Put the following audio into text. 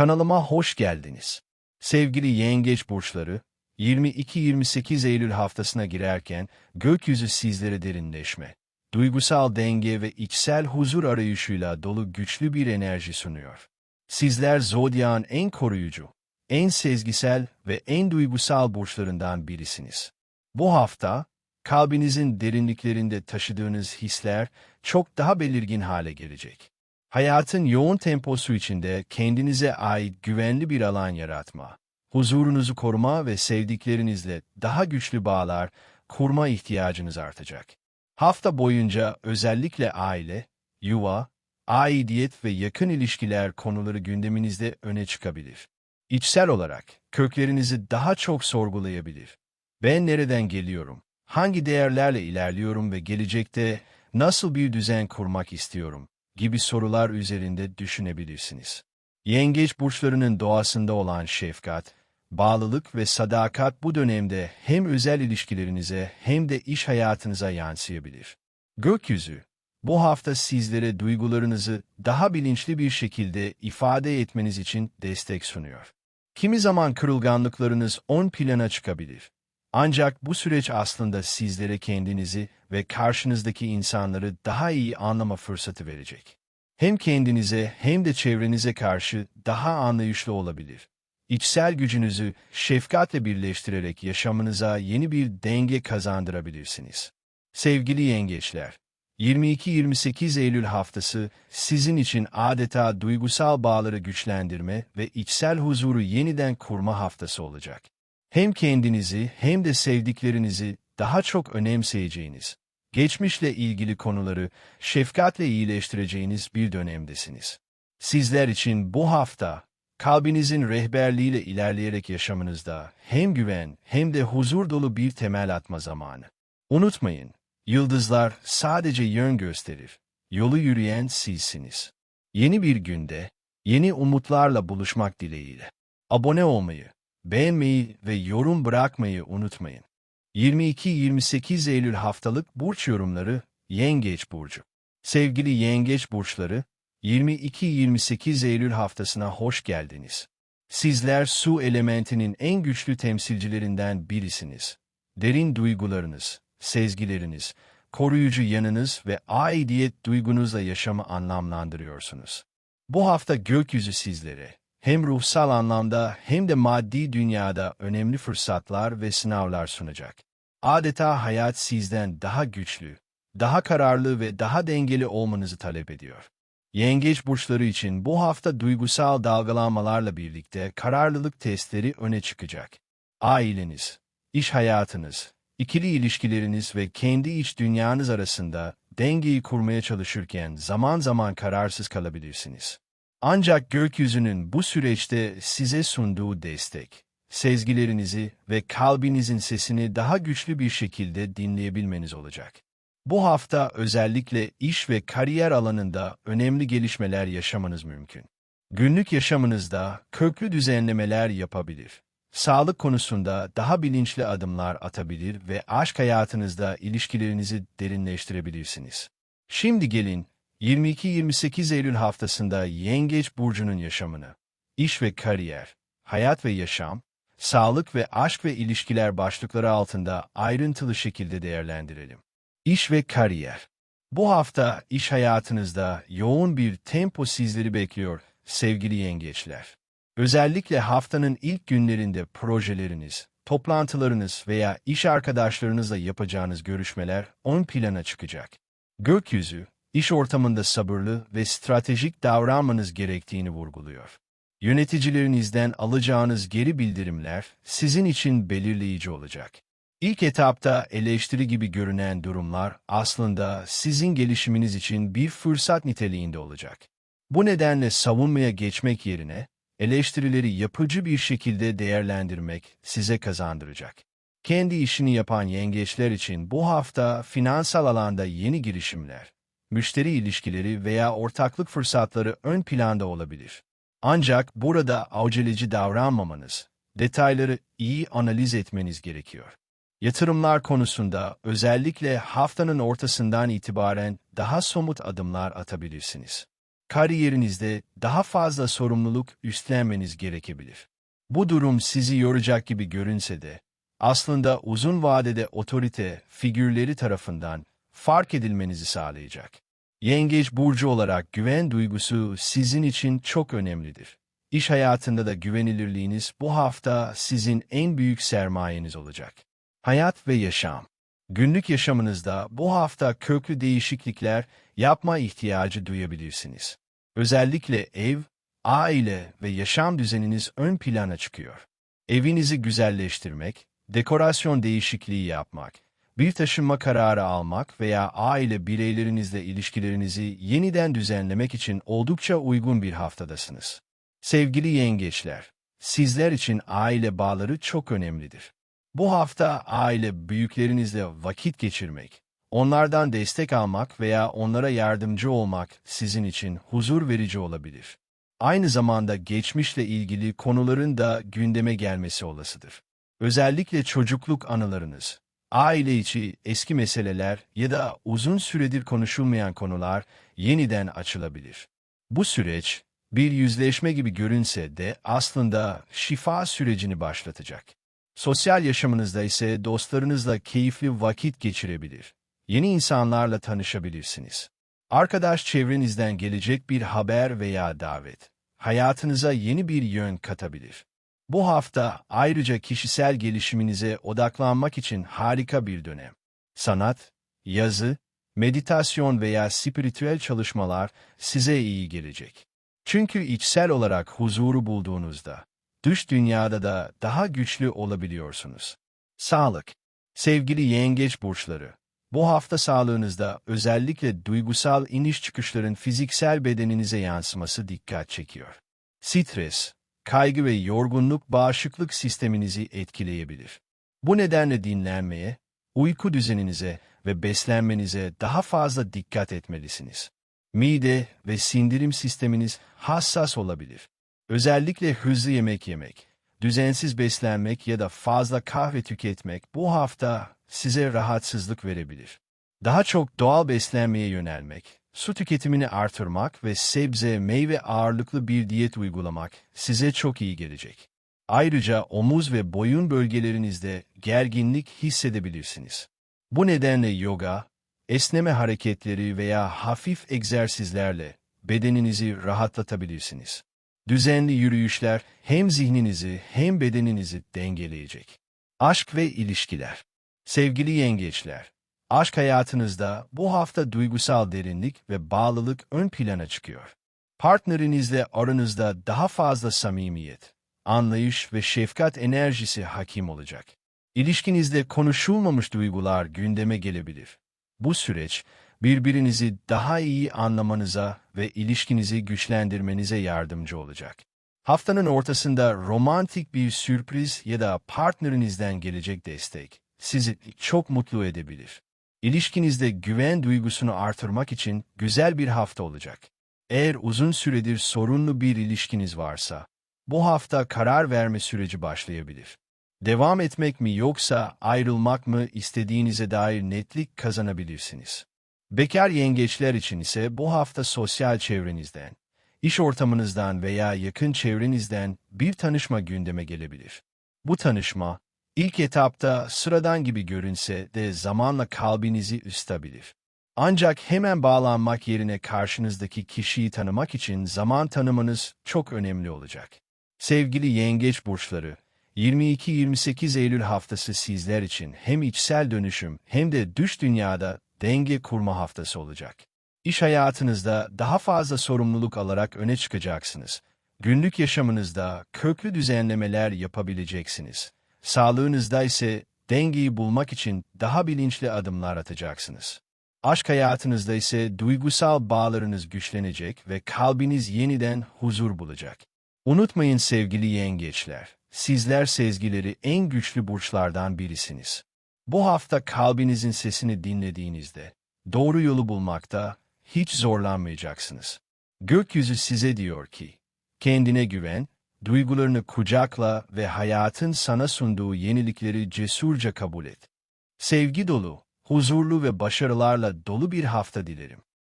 Kanalıma hoş geldiniz. Sevgili yengeç burçları, 22-28 Eylül haftasına girerken gökyüzü sizlere derinleşme, duygusal denge ve içsel huzur arayışıyla dolu güçlü bir enerji sunuyor. Sizler zodyağın en koruyucu, en sezgisel ve en duygusal burçlarından birisiniz. Bu hafta, kalbinizin derinliklerinde taşıdığınız hisler çok daha belirgin hale gelecek. Hayatın yoğun temposu içinde kendinize ait güvenli bir alan yaratma, huzurunuzu koruma ve sevdiklerinizle daha güçlü bağlar kurma ihtiyacınız artacak. Hafta boyunca özellikle aile, yuva, aidiyet ve yakın ilişkiler konuları gündeminizde öne çıkabilir. İçsel olarak köklerinizi daha çok sorgulayabilir. Ben nereden geliyorum? Hangi değerlerle ilerliyorum ve gelecekte nasıl bir düzen kurmak istiyorum? Gibi sorular üzerinde düşünebilirsiniz. Yengeç burçlarının doğasında olan şefkat, bağlılık ve sadakat bu dönemde hem özel ilişkilerinize hem de iş hayatınıza yansıyabilir. Gökyüzü, bu hafta sizlere duygularınızı daha bilinçli bir şekilde ifade etmeniz için destek sunuyor. Kimi zaman kırılganlıklarınız ön plana çıkabilir. Ancak bu süreç aslında sizlere kendinizi ve karşınızdaki insanları daha iyi anlama fırsatı verecek. Hem kendinize hem de çevrenize karşı daha anlayışlı olabilir. İçsel gücünüzü şefkatle birleştirerek yaşamınıza yeni bir denge kazandırabilirsiniz. Sevgili yengeçler, 22-28 Eylül haftası sizin için adeta duygusal bağları güçlendirme ve içsel huzuru yeniden kurma haftası olacak. Hem kendinizi hem de sevdiklerinizi daha çok önemseyeceğiniz, geçmişle ilgili konuları şefkatle iyileştireceğiniz bir dönemdesiniz. Sizler için bu hafta, kalbinizin rehberliğiyle ilerleyerek yaşamınızda hem güven hem de huzur dolu bir temel atma zamanı. Unutmayın, yıldızlar sadece yön gösterir, yolu yürüyen sizsiniz. Yeni bir günde, yeni umutlarla buluşmak dileğiyle. Abone olmayı, beğenmeyi ve yorum bırakmayı unutmayın. 22-28 Eylül haftalık burç yorumları Yengeç Burcu. Sevgili Yengeç Burçları, 22-28 Eylül haftasına hoş geldiniz. Sizler su elementinin en güçlü temsilcilerinden birisiniz. Derin duygularınız, sezgileriniz, koruyucu yanınız ve aidiyet duygunuzla yaşamı anlamlandırıyorsunuz. Bu hafta gökyüzü sizlere, hem ruhsal anlamda hem de maddi dünyada önemli fırsatlar ve sınavlar sunacak. Adeta hayat sizden daha güçlü, daha kararlı ve daha dengeli olmanızı talep ediyor. Yengeç burçları için bu hafta duygusal dalgalanmalarla birlikte kararlılık testleri öne çıkacak. Aileniz, iş hayatınız, ikili ilişkileriniz ve kendi iç dünyanız arasında dengeyi kurmaya çalışırken zaman zaman kararsız kalabilirsiniz. Ancak gökyüzünün bu süreçte size sunduğu destek, sezgilerinizi ve kalbinizin sesini daha güçlü bir şekilde dinleyebilmeniz olacak. Bu hafta özellikle iş ve kariyer alanında önemli gelişmeler yaşamanız mümkün. Günlük yaşamınızda köklü düzenlemeler yapabilir. Sağlık konusunda daha bilinçli adımlar atabilir ve aşk hayatınızda ilişkilerinizi derinleştirebilirsiniz. Şimdi gelin 22-28 Eylül haftasında Yengeç Burcu'nun yaşamını, iş ve kariyer, hayat ve yaşam, sağlık ve aşk ve ilişkiler başlıkları altında ayrıntılı şekilde değerlendirelim. İş ve kariyer Bu hafta iş hayatınızda yoğun bir tempo sizleri bekliyor sevgili yengeçler. Özellikle haftanın ilk günlerinde projeleriniz, toplantılarınız veya iş arkadaşlarınızla yapacağınız görüşmeler ön plana çıkacak. Gökyüzü, iş ortamında sabırlı ve stratejik davranmanız gerektiğini vurguluyor. Yöneticilerinizden alacağınız geri bildirimler sizin için belirleyici olacak. İlk etapta eleştiri gibi görünen durumlar aslında sizin gelişiminiz için bir fırsat niteliğinde olacak. Bu nedenle savunmaya geçmek yerine eleştirileri yapıcı bir şekilde değerlendirmek size kazandıracak. Kendi işini yapan yengeçler için bu hafta finansal alanda yeni girişimler, müşteri ilişkileri veya ortaklık fırsatları ön planda olabilir. Ancak burada aceleci davranmamanız, detayları iyi analiz etmeniz gerekiyor. Yatırımlar konusunda özellikle haftanın ortasından itibaren daha somut adımlar atabilirsiniz. kariyerinizde daha fazla sorumluluk üstlenmeniz gerekebilir. Bu durum sizi yoracak gibi görünse de, aslında uzun vadede otorite figürleri tarafından fark edilmenizi sağlayacak. Yengeç burcu olarak güven duygusu sizin için çok önemlidir. İş hayatında da güvenilirliğiniz bu hafta sizin en büyük sermayeniz olacak. Hayat ve yaşam. Günlük yaşamınızda bu hafta köklü değişiklikler yapma ihtiyacı duyabilirsiniz. Özellikle ev, aile ve yaşam düzeniniz ön plana çıkıyor. Evinizi güzelleştirmek, dekorasyon değişikliği yapmak, bir taşınma kararı almak veya aile bireylerinizle ilişkilerinizi yeniden düzenlemek için oldukça uygun bir haftadasınız. Sevgili yengeçler, sizler için aile bağları çok önemlidir. Bu hafta aile büyüklerinizle vakit geçirmek, onlardan destek almak veya onlara yardımcı olmak sizin için huzur verici olabilir. Aynı zamanda geçmişle ilgili konuların da gündeme gelmesi olasıdır. Özellikle çocukluk anılarınız, aile içi eski meseleler ya da uzun süredir konuşulmayan konular yeniden açılabilir. Bu süreç, bir yüzleşme gibi görünse de aslında şifa sürecini başlatacak. Sosyal yaşamınızda ise dostlarınızla keyifli vakit geçirebilir. Yeni insanlarla tanışabilirsiniz. Arkadaş çevrenizden gelecek bir haber veya davet, hayatınıza yeni bir yön katabilir. Bu hafta ayrıca kişisel gelişiminize odaklanmak için harika bir dönem. Sanat, yazı, meditasyon veya spiritüel çalışmalar size iyi gelecek. Çünkü içsel olarak huzuru bulduğunuzda, dış dünyada da daha güçlü olabiliyorsunuz. Sağlık Sevgili yengeç burçları, bu hafta sağlığınızda özellikle duygusal iniş çıkışların fiziksel bedeninize yansıması dikkat çekiyor. Stres, kaygı ve yorgunluk bağışıklık sisteminizi etkileyebilir. Bu nedenle dinlenmeye, uyku düzeninize ve beslenmenize daha fazla dikkat etmelisiniz. Mide ve sindirim sisteminiz hassas olabilir. Özellikle hızlı yemek yemek, düzensiz beslenmek ya da fazla kahve tüketmek bu hafta size rahatsızlık verebilir. Daha çok doğal beslenmeye yönelmek, su tüketimini artırmak ve sebze, meyve ağırlıklı bir diyet uygulamak size çok iyi gelecek. Ayrıca omuz ve boyun bölgelerinizde gerginlik hissedebilirsiniz. Bu nedenle yoga, esneme hareketleri veya hafif egzersizlerle bedeninizi rahatlatabilirsiniz. Düzenli yürüyüşler hem zihninizi hem bedeninizi dengeleyecek. Aşk ve ilişkiler. Sevgili yengeçler, aşk hayatınızda bu hafta duygusal derinlik ve bağlılık ön plana çıkıyor. Partnerinizle aranızda daha fazla samimiyet, anlayış ve şefkat enerjisi hakim olacak. İlişkinizde konuşulmamış duygular gündeme gelebilir. Bu süreç, birbirinizi daha iyi anlamanıza ve ilişkinizi güçlendirmenize yardımcı olacak. Haftanın ortasında romantik bir sürpriz ya da partnerinizden gelecek destek sizi çok mutlu edebilir. İlişkinizde güven duygusunu artırmak için güzel bir hafta olacak. Eğer uzun süredir sorunlu bir ilişkiniz varsa, bu hafta karar verme süreci başlayabilir. Devam etmek mi yoksa ayrılmak mı istediğinize dair netlik kazanabilirsiniz. Bekar yengeçler için ise bu hafta sosyal çevrenizden, iş ortamınızdan veya yakın çevrenizden bir tanışma gündeme gelebilir. Bu tanışma, ilk etapta sıradan gibi görünse de zamanla kalbinizi üstabilir. Ancak hemen bağlanmak yerine karşınızdaki kişiyi tanımak için zaman tanımanız çok önemli olacak. Sevgili yengeç burçları, 22-28 Eylül haftası sizler için hem içsel dönüşüm hem de dış dünyada denge kurma haftası olacak. İş hayatınızda daha fazla sorumluluk alarak öne çıkacaksınız. Günlük yaşamınızda köklü düzenlemeler yapabileceksiniz. Sağlığınızda ise dengeyi bulmak için daha bilinçli adımlar atacaksınız. Aşk hayatınızda ise duygusal bağlarınız güçlenecek ve kalbiniz yeniden huzur bulacak. Unutmayın sevgili yengeçler, sizler sezgileri en güçlü burçlardan birisiniz. Bu hafta kalbinizin sesini dinlediğinizde, doğru yolu bulmakta hiç zorlanmayacaksınız. Gökyüzü size diyor ki, kendine güven, duygularını kucakla ve hayatın sana sunduğu yenilikleri cesurca kabul et. Sevgi dolu, huzurlu ve başarılarla dolu bir hafta dilerim.